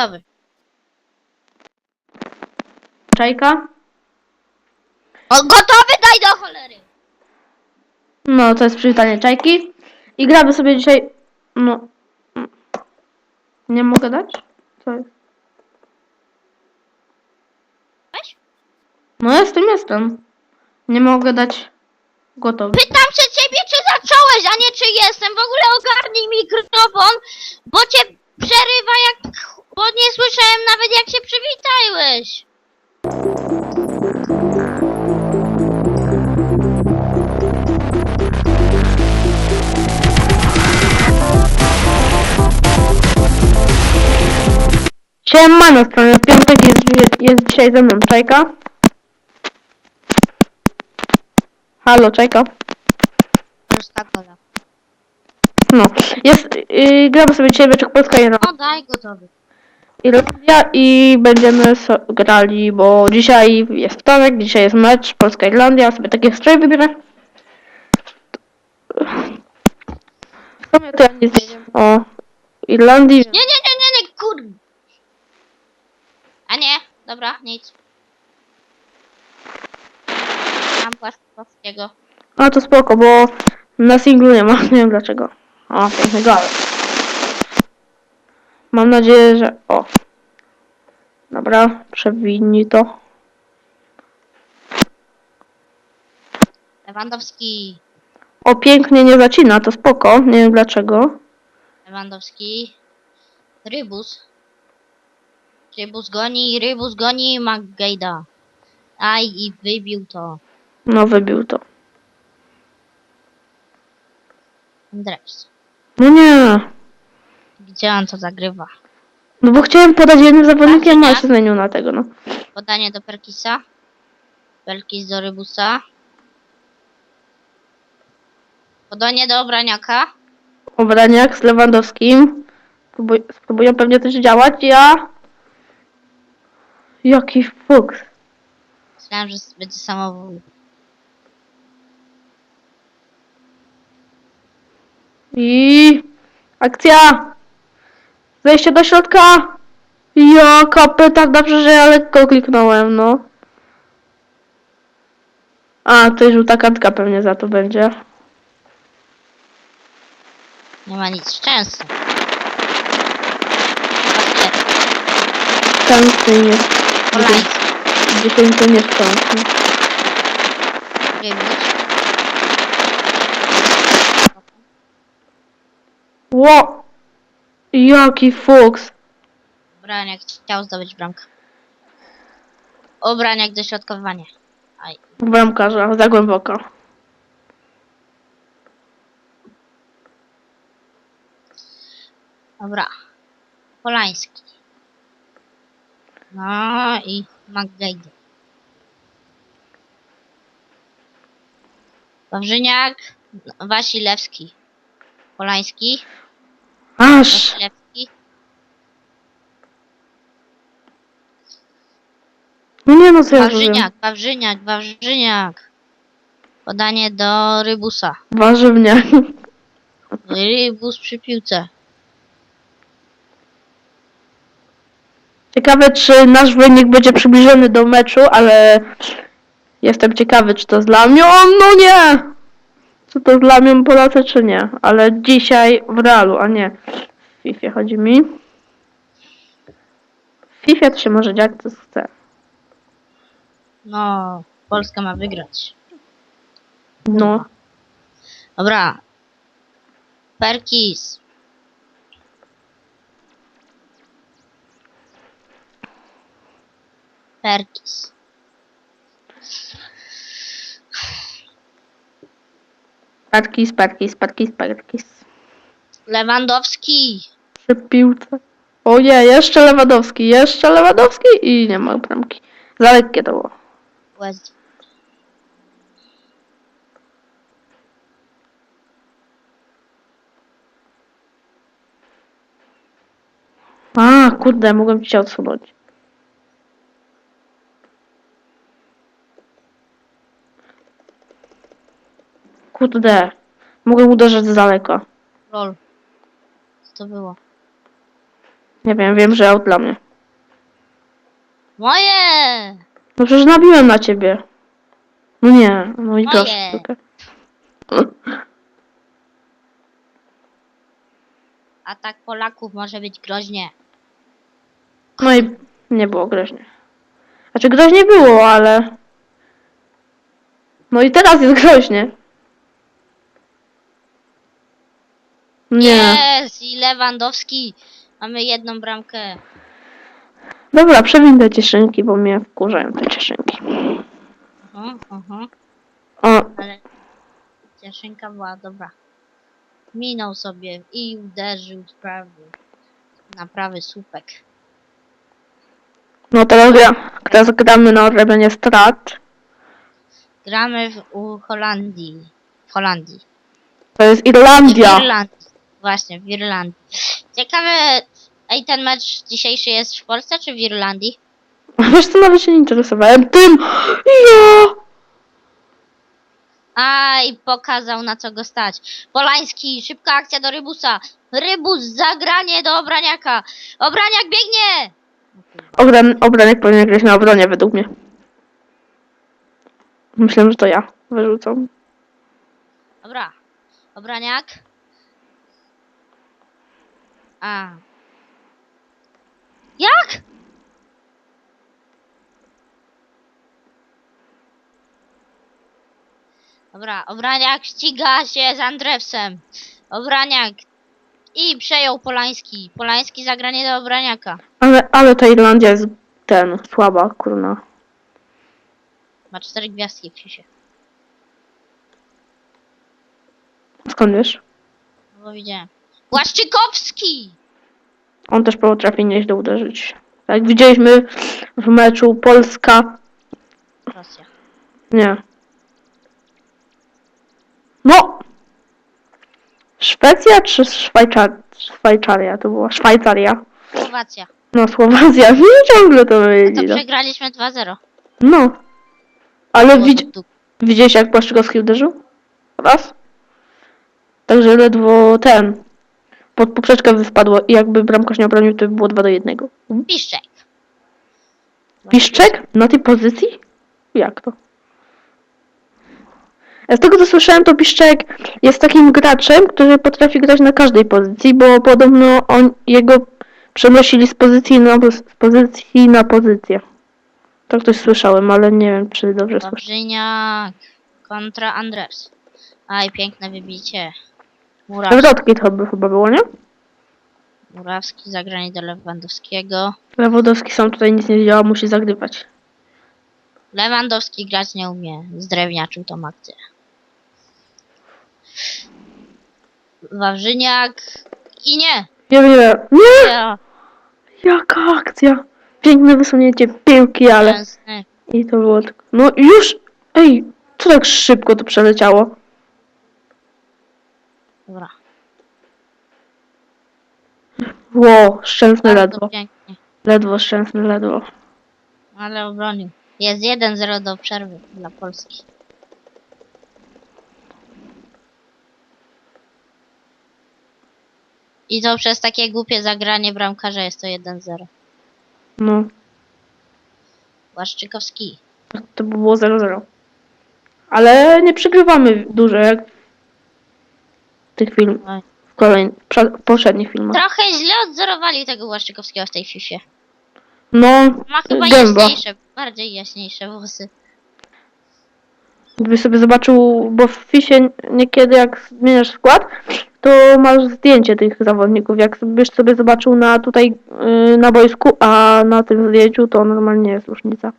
Gotowy. Czajka? O, gotowy, daj do cholery! No, to jest przywitanie Czajki. I gramy sobie dzisiaj... No... Nie mogę dać? Co jest? Weź. No jestem, jestem. Nie mogę dać gotowy. Pytam się ciebie, czy zacząłeś, a nie czy jestem. W ogóle ogarnij mikrofon, bo cię przerywa jak... Bo nie słyszałem nawet jak się przywitałeś. Siemano, strony piątek jest, jest dzisiaj ze mną Czajka. Halo, Czajka. Kola. No, jest, yy, gramy sobie dzisiaj meczek Polska i No daj gotowy. Irlandia i będziemy so grali, bo dzisiaj jest wtorek, dzisiaj jest mecz Polska-Irlandia, sobie taki strój wybierę. W sumie to ja nie zmieniam o Irlandii. Nie, nie, nie, nie, nie, kur... A nie, dobra, nic. Mam płaskowskiego. A to spoko, bo na singlu nie ma, nie wiem dlaczego. O, piękny gol. Mam nadzieję, że... O. Dobra, przewinij to. Lewandowski. O, pięknie nie zacina, to spoko, nie wiem dlaczego. Lewandowski. Rybus. Rybus goni, Rybus goni McGaida. Aj, i wybił to. No, wybił to. Andres. No nie. On to zagrywa? No bo chciałem podać jednym zawodnikiem, a się zmienił na tego, no. Podanie do Perkisa. Perkis do Rybusa. Podanie do Obraniaka. Obraniak z Lewandowskim. Spróbuj, spróbują pewnie coś działać, ja... Jaki fuks. Myślałem, że będzie samowód. I... Akcja! Zejście do środka! Jaka petarda, przecież ja lekko kliknąłem, no. A, to żółta kartka pewnie za to będzie. Nie ma nic szczęścia. Szczęsny nie. Polański. Dzisiaj to nieszczęsny. Rybus. Ło! Jaki fuks. Obraniak chciał zdobyć bramkę. Obraniak dośrodkowanie. Aj. Bramkarza, za głęboko. Dobra. Polański. No i McGuide. Wawrzyniak. Wasilewski. Polański. Aż! No nie no, co ja zrobiłem? Wawrzyniak, Wawrzyniak, Wawrzyniak. Podanie do Rybusa. Warzywnie. Rybus przy piłce. Ciekawe, czy nasz wynik będzie przybliżony do meczu, ale jestem ciekawy, czy to z Lamią. No nie! Czy to z Lamią Polacy, czy nie? Ale dzisiaj w Realu, a nie w FIFA chodzi mi. W FIFA to się może dziać, co chce. No, Polska ma wygrać. No. Dobra. Perkis. Perkis. Parkis, parkis, parkis, parkis. Lewandowski. Przy piłce. O nie, jeszcze Lewandowski, jeszcze Lewandowski i nie ma bramki. Za lekkie to było. West. A, kurde, mogłem cię odsunąć. Kurde, mogłem uderzyć z daleka. Lol. Co to było? Nie wiem, wiem, że out dla mnie. Moje! No przecież nabiłem na ciebie. No nie, no i Moje. gorzej. tylko. Atak Polaków może być groźnie. No i nie było groźnie. Znaczy groźnie było, ale... No i teraz jest groźnie. Nie. Jest! I Lewandowski. Mamy jedną bramkę. Dobra, przewiń te cieszynki, bo mnie wkurzają te cieszynki. Aha, aha. O, Ale cieszynka była dobra. Minął sobie i uderzył z prawy. Na prawy słupek. no teraz, gra, teraz gramy na odrobienie strat. Gramy w, u Holandii. W Holandii. To jest W Irlandia. Irlandii. Właśnie, w Irlandii. Ciekawe, ej, ten mecz dzisiejszy jest w Polsce czy w Irlandii? Wiesz co, nawet się nie interesowałem tym. Ja! Aj, pokazał na co go stać. Polański, szybka akcja do Rybusa. Rybus, zagranie do Obraniaka. Obraniak biegnie! Obran, obranek powinien grać na obronie według mnie. Myślę, że to ja wyrzucam. Dobra. Obraniak. A. Jak? Dobra, Obraniak ściga się z Andrewsem. Obraniak. I przejął Polański. Polański zagranie do Obraniaka. Ale, ale ta Irlandia jest ten, słaba, kurna. Ma cztery gwiazdki w FIFA. Skąd wiesz? No bo widziałem. Błaszczykowski! On też potrafi nieźle uderzyć. Tak Jak widzieliśmy w meczu Polska. Rosja. Nie. No! Szwecja czy Szwajczar... Szwajcaria? To była Szwajcaria. Słowacja. No, Słowacja. Mi ciągle to No to no. przegraliśmy 2-0. No. Ale Było widz... tu- widziałeś jak Błaszczykowski uderzył? Raz. Także ledwo ten. Pod poprzeczkę wyspadło i jakby bramkarz nie obronił, to by było 2 do 1. Piszczek. Piszczek? Na tej pozycji? Jak to? Ja Z tego co słyszałem, to Piszczek jest takim graczem, który potrafi grać na każdej pozycji, bo podobno on jego przenosili z pozycji na, z pozycji na pozycję. Tak coś słyszałem, ale nie wiem, czy dobrze słyszałem. Wawrzyniak kontra Andres. Aj, piękne wybicie. Murawski, Przewrotki to by chyba było, nie? Murawski zagranie do Lewandowskiego. Lewodowski sam tutaj nic nie działa, musi zagrywać. Lewandowski grać nie umie. Zdrewniaczył tą akcję. Wawrzyniak i nie. Nie wiem, nie! Ja, Jaka akcja! Piękne wysunięcie piłki, ale... Szczęsny. I to było tak. No już! Ej, co tak szybko to przeleciało? Dobra. Ło, szczęsne Bardzo ledwo. pięknie. Ledwo, szczęsne ledwo. Ale obronił. Jest 1-0 do przerwy dla Polski. I to przez takie głupie zagranie bramkarza jest to 1-0. No, Błaszczykowski. to by było 0-0. Ale nie przegrywamy dużo jak tych film, Oj. w kolejnych, prze- poprzednich filmach. Trochę źle odzorowali tego Błaszczykowskiego w tej FIFA. No, Ma chyba gęba. jaśniejsze, bardziej jaśniejsze włosy. Gdybyś sobie zobaczył, bo w FISie niekiedy jak zmieniasz skład, to masz zdjęcie tych zawodników. Jak byś sobie zobaczył na tutaj yy, na boisku, a na tym zdjęciu to normalnie jest różnica.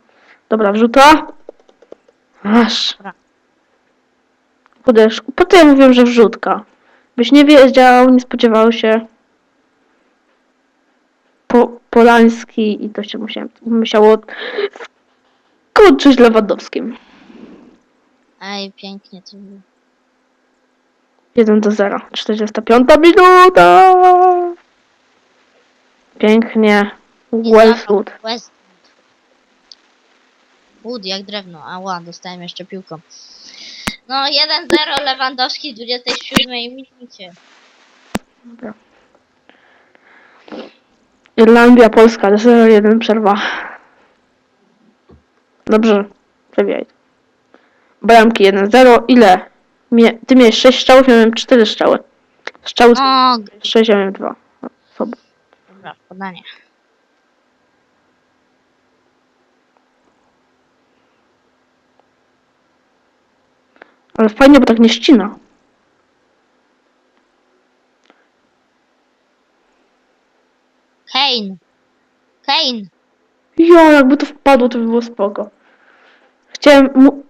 Dobra, wrzuta. Aż. Dobra. Podesz. Po co ja mówiłem, że wrzutka? Byś nie wiedział, nie spodziewał się. Po, Polański i to się musiałem, musiało skończyć Lewandowskim. Ej, pięknie to było. 1 do 0. 45 minuta! Pięknie. Westwood. Westwood. Wood jak drewno. Ała, dostałem jeszcze piłką. No 1-0 Lewandowski w 27 minucie. Dobra. Irlandia, Polska, 0-1 przerwa. Dobrze, przewijaj. Bramki 1-0. Ile? Mie- ty miałeś 6 strzałów, ja miałem 4 strzały. Strzały O, 6, ja miałem 2. Osoby. dobra, podanie. Ale fajnie, bo tak nie ścina. Kane. Kane. Jo, jakby to wpadło, to by było spoko. Chciałem, mu,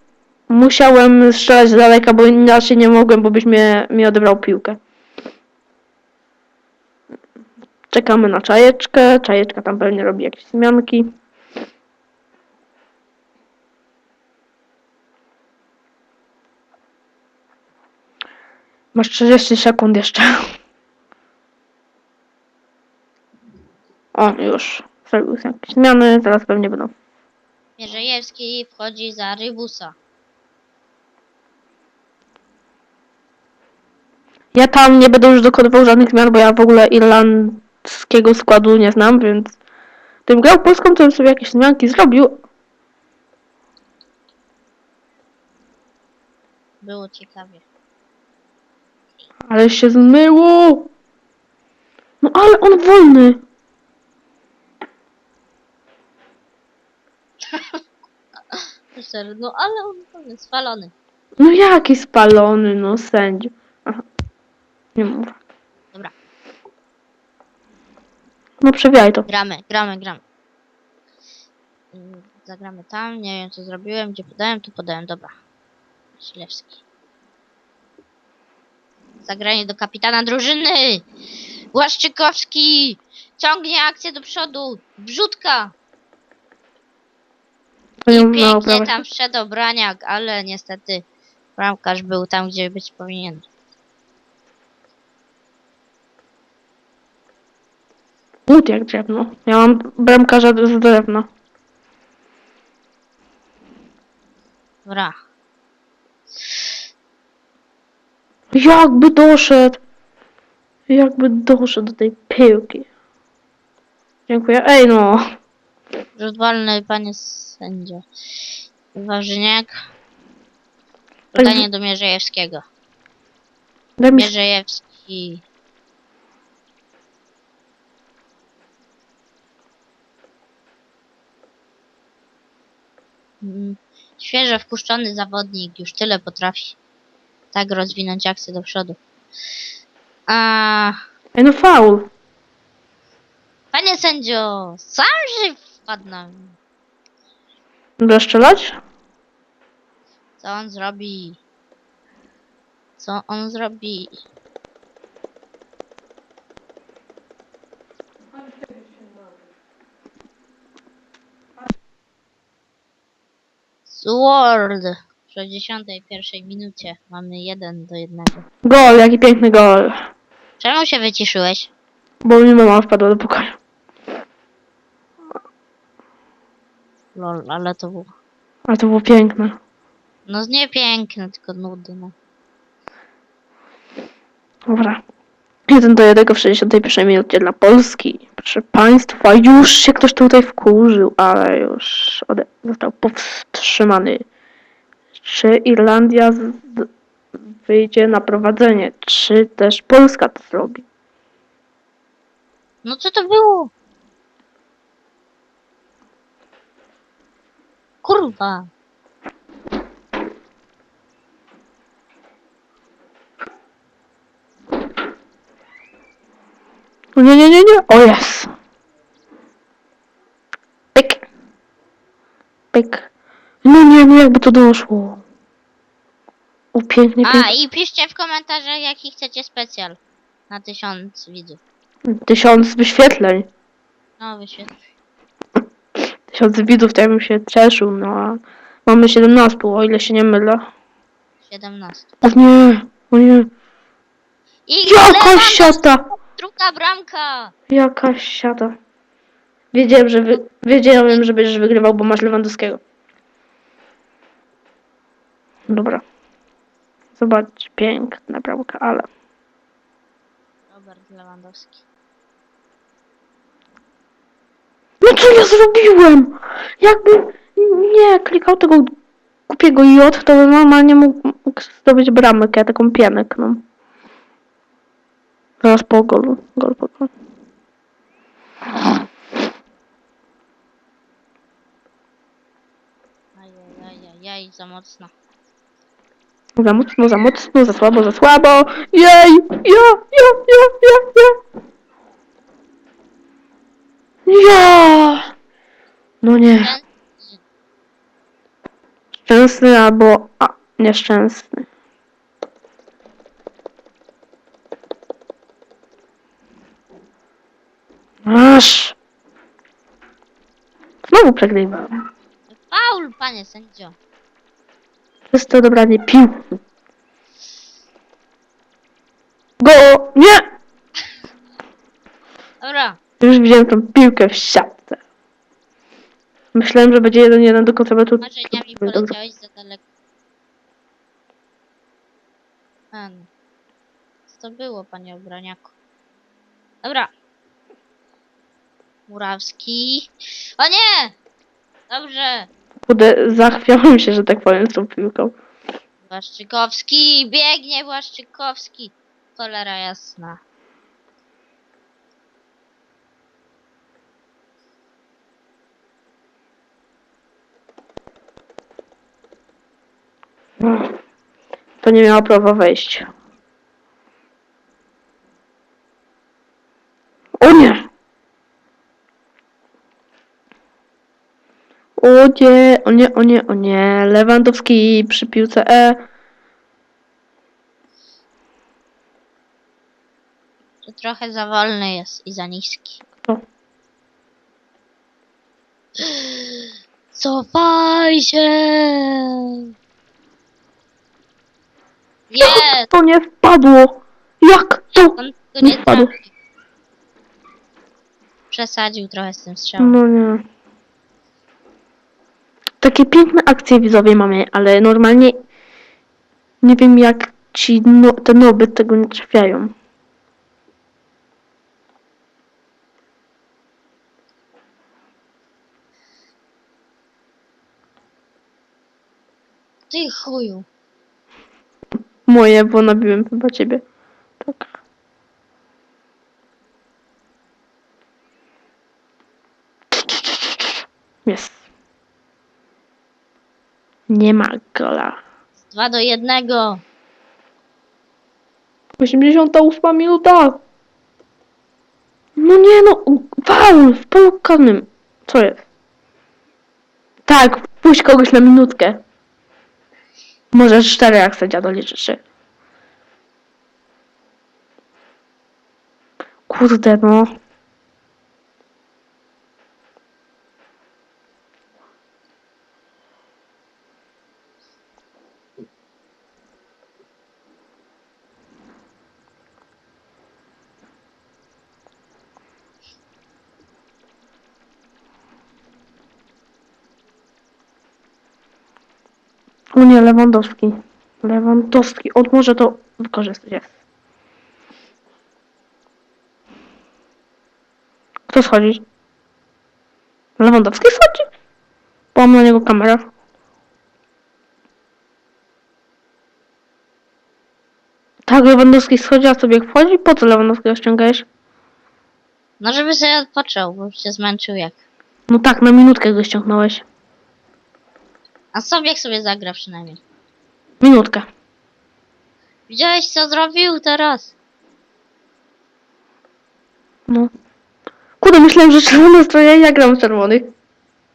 musiałem strzelać z daleka, bo inaczej nie mogłem, bo byś mnie, mi odebrał piłkę. Czekamy na czajeczkę. Czajeczka tam pewnie robi jakieś zmianki. Masz 30 sekund jeszcze. O, już. Zrobił jakieś zmiany, zaraz pewnie będą. Mierzejewski wchodzi za Rybusa. Ja tam nie będę już dokonywał żadnych zmian, bo ja w ogóle irlandzkiego składu nie znam, więc gdybym grał Polską, to bym sobie jakieś zmianki zrobił. Było ciekawie. Ale się zmyło! No ale on wolny! No ale on, jest spalony. No jaki spalony, no sędziu. Aha. Nie mów. Dobra. No przewijaj to. Gramy, gramy, gramy. Mm, Zagramy tam, nie wiem co zrobiłem, gdzie podałem, tu podałem, dobra. Ślewski. Zagranie do kapitana drużyny! Błaszczykowski! Ciągnie akcję do przodu! Nie I miało pięknie tam wszedł Obraniak, ale niestety bramkarz był tam, gdzie być powinien. Łód jak drewno. Ja mam bramkarza z drewna. Dobra. Jakby doszedł. Jakby doszedł do tej piłki. Dziękuję. Ej no. Rzut wolny, panie sędzio. Ważniak. Pytanie do Mierzejewskiego. Daj mi Mierzejewski. Mm, Świeżo wpuszczony zawodnik już tyle potrafi tak rozwinąć akcję do przodu. A, Ej no faul. panie sędzio, sam się wpadł na mnie. Strzelać? Co on zrobi? Co on zrobi? Sword! W 61 minucie mamy 1 do 1. Gol, jaki piękny gol. Czemu się wyciszyłeś? Bo mi mama wpadła do pokoju. Lol, ale to było. Ale to było piękne. No nie piękne, tylko nudne. Dobra. 1 do 1 w 61 minucie dla Polski. Proszę Państwa, już się ktoś tutaj wkurzył, ale już ode- został powstrzymany. Czy Irlandia z- wyjdzie na prowadzenie? Czy też Polska to zrobi? No co to było? Kurwa. Nie, nie, nie, nie. O jest. Pyk. Pyk. No nie, no jakby to doszło. O pięknie, A pięknie. i piszcie w komentarzach jaki chcecie specjal. Na tysiąc widzów. Tysiąc wyświetleń. No wyświetl. Tysiąc widzów, to ja bym się cieszył, no a mamy 17, o ile się nie mylę. 17. O nie, o nie. I Jaka Lewandowski, siata! Druga bramka! Jaka siata. Wiedziałem, że wy... wiedziałem, że będziesz wygrywał, bo masz Lewandowskiego. Dobra. Zobacz, piękna bramka, ale... Robert Lewandowski. Co ja zrobiłem? Jakby nie klikał tego głupiego J, to bym normalnie mógł, mógł zdobyć bramkę, taką pienek, no. Zaraz po golu. Gol po golu. Ajajajajaj, za mocno. Za mocno, za mocno, za słabo, za słabo. Jej! Ja, ja, ja, ja, ja. Ja! No nie. Szczęsny albo a, nieszczęsny. Aż! Znowu przegrywam. Faul, panie sędzio. Przez to dobranie piłki. Go! Nie! Dobra, Już widziałem tą piłkę w siatce. Myślałem, że będzie jeden jeden do końca meczu. marzeniami poleciałeś za daleko. A, no. Co to było, panie obroniaku? Dobra. Murawski. O nie! Dobrze. Kurde, zachwiałem się, że tak powiem, z tą piłką. Błaszczykowski, biegnie Błaszczykowski. Cholera jasna. To nie miało prawa wejść. O nie! O nie, o nie, o nie, o nie. Lewandowski przy piłce E. To trochę za wolny jest i za niski. O. Cofaj się! Jest! To nie wpadło! Jak to? On go nie Nie wpadł. trafi. Przesadził trochę z tym strzałem. No nie. Takie piękne akcje widzowie mamy, ale normalnie nie wiem jak ci no, te noby tego nie trafiają. Ty chuju. Moje, bo nabiłem chyba ciebie. Tak. Jest. Nie ma gola. Dwa do jednego. 88 minuta. No nie no, faul w polu karnym. Co jest? Tak, puść kogoś na minutkę. Może cztery jak sędzia doliczy trzy. Kurde no. O nie, Lewandowski. Lewandowski. On może to wykorzystać. Jest. Kto schodzi? Lewandowski schodzi? Bo mam na niego kamerę. Tak, Lewandowski schodzi, a sobie wchodzi? Po co Lewandowskiego ściągałeś? No żeby sobie odpoczął, bo się zmęczył jak. No tak, na minutkę go ściągnąłeś. A sobie sobie zagra przynajmniej. Minutkę. Widziałeś co zrobił teraz? No. Kurde, myślałem, że czerwony stroje, ja gram w czerwonych.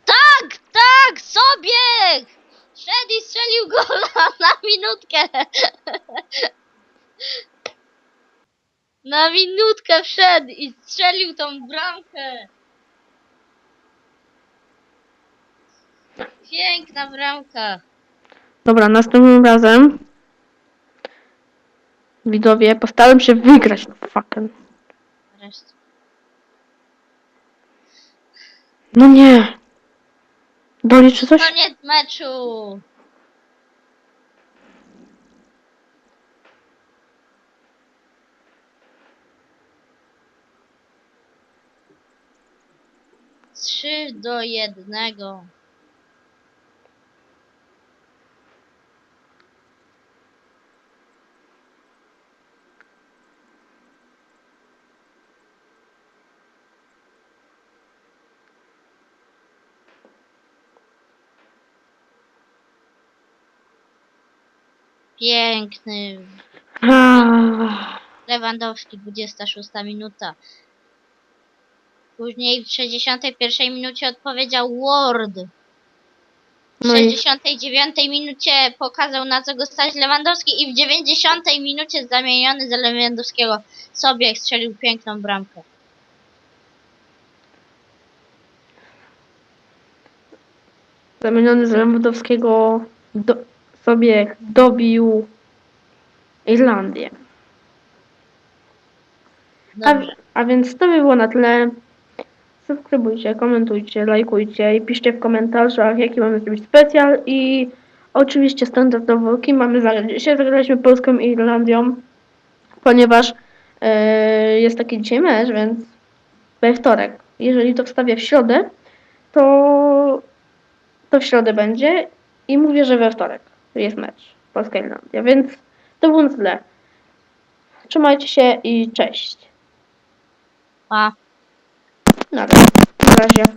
Tak, tak, sobie! Szedł i strzelił gola na minutkę. Na minutkę wszedł i strzelił tą bramkę. Piękna bramka. Dobra, następnym razem widzowie, postaram się wygrać. No fucking. Wreszcie. No nie. Doliczy coś? Koniec meczu. 3 do 1. Piękny Lewandowski, 26 minuta. Później w 61 minucie odpowiedział Ward. W No i 69 minucie pokazał na co go stać Lewandowski i w 90 minucie zamieniony za Lewandowskiego sobie strzelił piękną bramkę. zamieniony z Lewandowskiego do, sobie dobił Irlandię. A, a więc to by było na tyle. Subskrybujcie, komentujcie, lajkujcie i piszcie w komentarzach, jaki mamy zrobić specjal i oczywiście standardowo, kim mamy zagrać. Dzisiaj zagraliśmy Polską i Irlandią, ponieważ e, jest taki dzisiaj mecz, więc we wtorek. Jeżeli to wstawię w środę, to, to w środę będzie i mówię, że we wtorek jest mecz Polska-Irlandia, więc to było tyle. Trzymajcie się i cześć. Pa. Na razie.